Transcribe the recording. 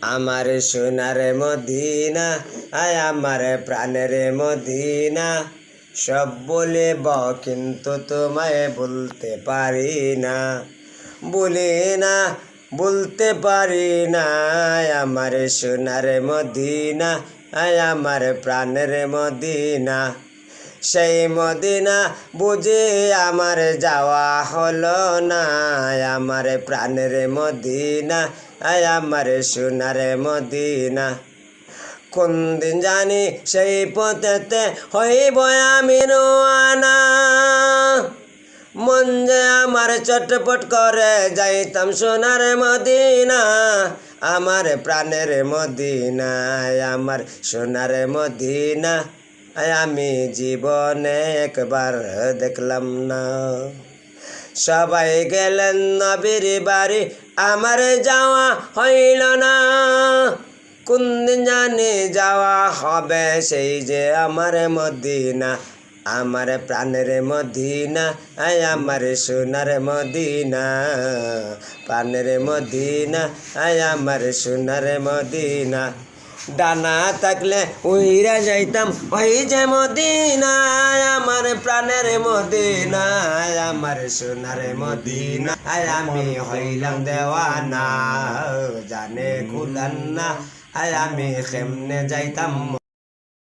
আমার সোনার মদিনা, আয় আমার প্রাণের মদিনা। সব বলে ব, কিন্তু তোমায় বলতে পারি না। বলি না, বলতে পারি না আমার সোনার মদিনা, আয় আমার প্রাণের মদিনা। সেই মদিনা বুঝে আমার যাওয়া হলো না। আমার প্রাণের মদিনা, আয় আমার সোনার মদিনা। কোন দিন জানি সেই পথেতে হইব আমি রোয়ানা। মন যে আমার চটপট করে যাইতাম সোনার মদিনা, আমার প্রাণের মদিনা আমার সোনার মদিনা। আমি জীবনে একবার দেখলাম না। সবাই গেলেন নবীর বাড়ি, আমার যাওয়া হইল না। কোন জানি যাওয়া হবে সেই যে আমার মদিনা, আমার প্রাণের মদিনা আয় আমার সোনার মদিনা। প্রাণের মদিনা আয় আমার সোনার মদিনা। ডানা থাকলে উইরা যাইতাম। ওই যে মদিনা আমার প্রাণের মদিনা আমার সোনার মদিনা আমি হইলাম দেওয়ানা। জানে কুলান্না আয় আমি খেমনে যাইতাম?